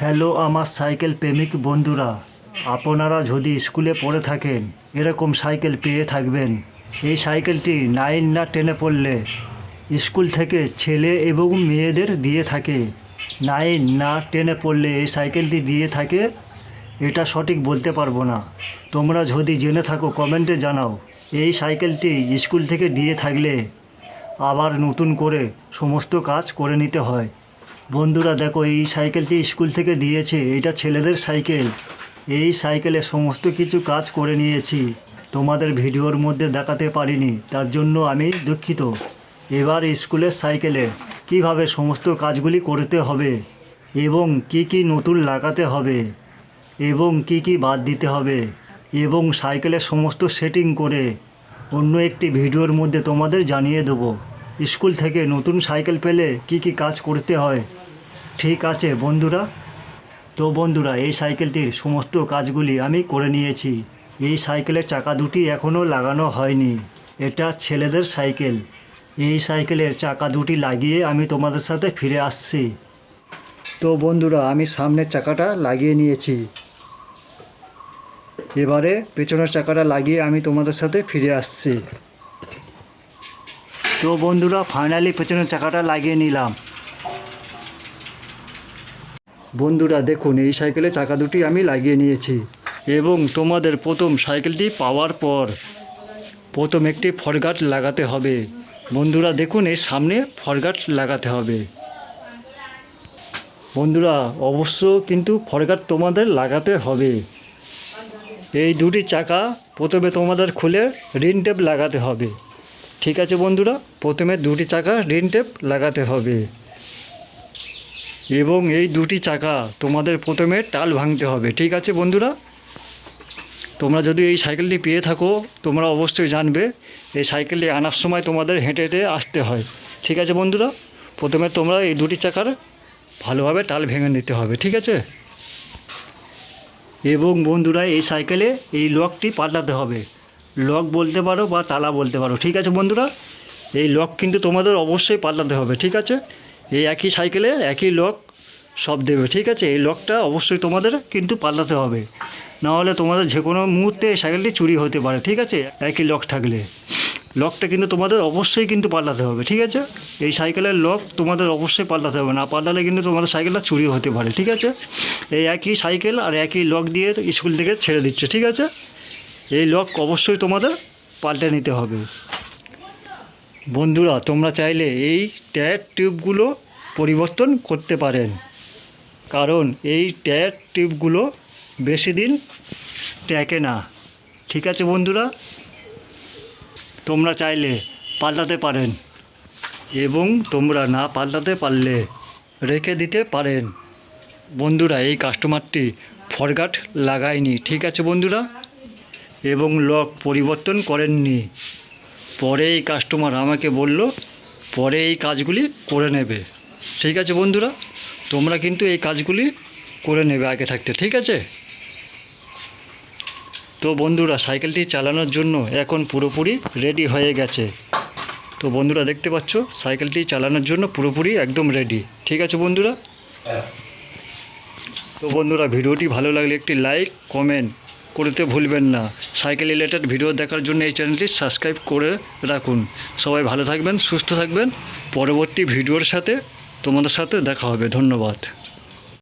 Hello, আমার cycle প্রেমিক বন্ধুরা। আপনারা যদি স্কুলে পড়ে থাকেন, এরকম সাইকেল পেয়ে থাকবেন। এই সাইকেলটি নাইন না টেনে পড়লে স্কুল থেকে ছেলে এবং মেয়েদের দিয়ে থাকে। নাইন না টেনে পড়লে এই সাইকেলটি দিয়ে থাকে, এটা সঠিক বলতে পারব না। তোমরা যদি জেনে থাকো, কমেন্টে জানাও, এই সাইকেলটি স্কুল থেকে দিয়ে থাকলে আবার নতুন করে সমস্ত কাজ করে নিতে হয়। বন্ধুরা, দেখো, এই সাইকেলটি স্কুল থেকে দিয়েছে। এটা ছেলেদের সাইকেল। এই সাইকেলে সমস্ত কিছু কাজ করে নিয়েছি। তোমাদের ভিডিওর মধ্যে দেখাতে পারিনি। তার জন্য আমি দুঃখিত। এবার স্কুলের সাইকেলে কীভাবে সমস্ত কাজগুলি করতে হবে এবং কি কি নতুন লাগাতে হবে এবং কি কি বাদ দিতে হবে এবং সাইকেলের সমস্ত সেটিং করে অন্য একটি ভিডিওর মধ্যে তোমাদের জানিয়ে দেবো। স্কুল থেকে নতুন সাইকেল পেলে কি কি কাজ করতে হয় ঠিক আছে, বন্ধুরা। তো বন্ধুরা, এই সাইকেলটির সমস্ত কাজগুলি আমি করে নিয়েছি। এই সাইকেলের চাকা দুটি এখনও লাগানো হয়নি। এটা ছেলেদের সাইকেল। এই সাইকেলের চাকা দুটি লাগিয়ে আমি তোমাদের সাথে ফিরে আসছি। তো বন্ধুরা, আমি সামনের চাকাটা লাগিয়ে নিয়েছি। এবারে পেছনের চাকাটা লাগিয়ে আমি তোমাদের সাথে ফিরে আসছি। তো বন্ধুরা ফাইনালি পেছনের চাকাটা লাগিয়ে নিলাম। বন্ধুরা, দেখুন, এই সাইকেলে চাকা দুটি আমি লাগিয়ে নিয়েছি এবং তোমাদের প্রথম সাইকেলটি পাওয়ার পর প্রথম একটি ফরগাট লাগাতে হবে। বন্ধুরা, দেখুন, এর সামনে ফরগাট লাগাতে হবে। বন্ধুরা, অবশ্য কিন্তু ফরগাট তোমাদের লাগাতে হবে। এই দুটি চাকা প্রথমে তোমাদের খুলে রিন টেপ লাগাতে হবে। ঠিক আছে, বন্ধুরা? প্রথমে দুটি চাকা রিন টেপ লাগাতে হবে। এবং এই দুটি চাকা তোমাদের প্রথমে টাল ভাঙতে হবে, ঠিক আছে বন্ধুরা? তোমরা যদি এই সাইকেলটি পেয়ে থাকো, তোমরা অবশ্যই জানবে, এই সাইকেলটি আনার সময় তোমাদের হেঁটে হেঁটে আসতে হয়, ঠিক আছে বন্ধুরা? প্রথমে তোমরা এই দুটি চাকার ভালোভাবে টাল ভেঙে নিতে হবে, ঠিক আছে? এবং বন্ধুরা, এই সাইকেলে এই লকটি পাল্টাতে হবে, লক বলতে পারো বা তালা বলতে পারো, ঠিক আছে বন্ধুরা? এই লক কিন্তু তোমাদের অবশ্যই পাল্টাতে হবে, ঠিক আছে? এই একই সাইকেলে একই লক সব দেবে, ঠিক আছে? এই লকটা অবশ্যই তোমাদের কিন্তু পাল্টাতে হবে। নাহলে তোমাদের যে কোনো মুহূর্তে এই সাইকেলটি চুরি হতে পারে, ঠিক আছে? একই লক থাকলে। লকটা কিন্তু তোমাদের অবশ্যই কিন্তু পাল্টাতে হবে, ঠিক আছে? এই সাইকেলের লক তোমাদের অবশ্যই পাল্টাতে হবে। না পাল্টালে কিন্তু তোমাদের সাইকেলটা চুরি হতে পারে, ঠিক আছে? এই একই সাইকেল আর একই লক দিয়ে স্কুল থেকে ছেড়ে দিচ্ছে, ঠিক আছে? এই লক অবশ্যই তোমাদের পাল্টে নিতে হবে। বন্ধুরা, তোমরা চাইলে এই টায়ার টিউবগুলো পরিবর্তন করতে পারেন। কারণ এই ট্যাগ টিউবগুলো বেশি দিন টেকে না। ঠিক আছে বন্ধুরা? তোমরা চাইলে পাল্টাতে পারেন এবং তোমরা না পাল্টাতে পারলে রেখে দিতে পারেন। বন্ধুরা, এই কাস্টমারটি ফরগাট লাগায়নি, ঠিক আছে বন্ধুরা? এবং লক পরিবর্তন করেননি। পরে এই কাস্টমার আমাকে বলল, পরে এই কাজগুলি করে নেবে। ঠিক আছে বন্ধুরা? তোমরা কিন্তু এই কাজগুলি করে নেবে আগে থাকতে ঠিক আছে? তো বন্ধুরা সাইকেলটি চালানোর জন্য এখন পুরোপুরি রেডি হয়ে গেছে। তো বন্ধুরা দেখতে পাচ্ছ সাইকেলটি চালানোর জন্য পুরোপুরি একদম রেডি ঠিক আছে বন্ধুরা? তো বন্ধুরা ভিডিওটি ভালো লাগলে একটি লাইক কমেন্ট করতে ভুলবেন না। সাইকেল রিলেটেড ভিডিও দেখার জন্য এই চ্যানেলটি সাবস্ক্রাইব করে রাখুন। সবাই ভালো থাকবেন সুস্থ থাকবেন। পরবর্তী ভিডিওর সাথে তোমাদের সাথে দেখা হবে ধন্যবাদ।